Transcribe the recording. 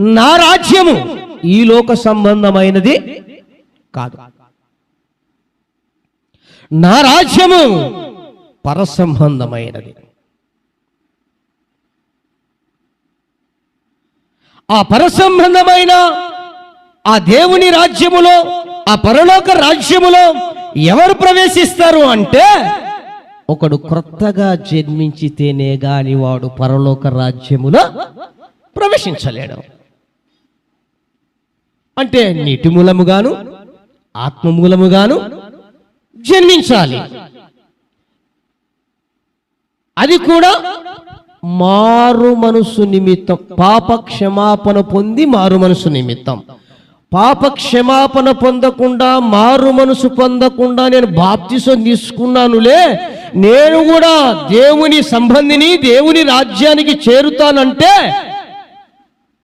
నా రాజ్యము ఈ లోక సంబంధమైనది కాదు. నా రాజ్యము పరసంబంధమైనది. ఆ పరసంబంధమైన ఆ దేవుని రాజ్యములో ఆ పరలోక రాజ్యములో ఎవరు ప్రవేశిస్తారు అంటే ఒకడు క్రొత్తగా జన్మించితేనే గాని వాడు పరలోక రాజ్యములో ప్రవేశించలేడు. అంటే నీటి మూలముగాను ఆత్మ మూలముగాను జన్మించాలి. అది కూడా మారు మనసు నిమిత్తం. పాప క్షమాపణ పొంది మారు మనసు నిమిత్తం. పాప క్షమాపణ పొందకుండా మారు మనసు పొందకుండా నేను బాప్తిసం తీసుకున్నానులే. నేను కూడా దేవుని సంబంధిని దేవుని రాజ్యానికి చేరుతానంటే